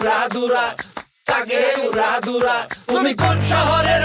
উড়া দুরা তাকে উরা দুরা। তুমি কোন শহরের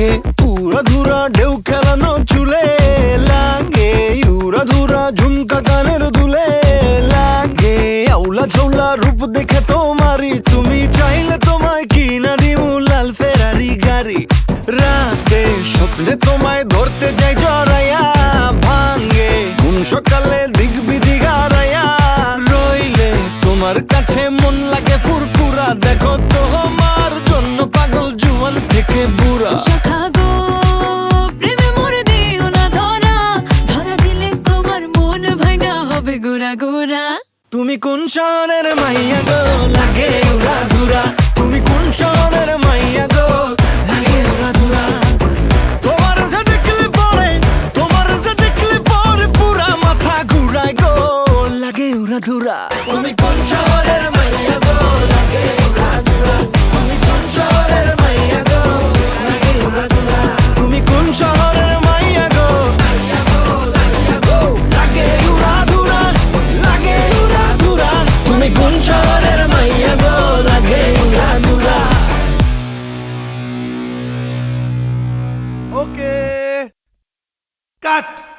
লাগে। উড়া ধুরা ঢেউ খেলানো চুলে লাগে। উড়া ধুরা ঝুমকা কানের দুলে লাগে। আউলা ঝৌলা রূপ দেখে তোমারি তুমি চাইলে তোমায় কিনা দিমু লাল ফেরারি গাড়ি। রাতে স্বপ্নে তোমায় ধরতে যাই জড়াইয়া ভাঙ্গে ঘুম সকালে দিক বিধি গারাইয়া রইলে। তোমার কাছে মন লাগে ফুরফুরা। দেখো তোমার জন্য পাগল জুয়ান থেকে বুড়া। তুমি কোন শহরের মাইয়া গো? লাগে ধুরা। তুমি কোন শহরের মাইয়া গো? লাগে উড়া যে যে মাথা লাগে ধুরা। Okay. Cut.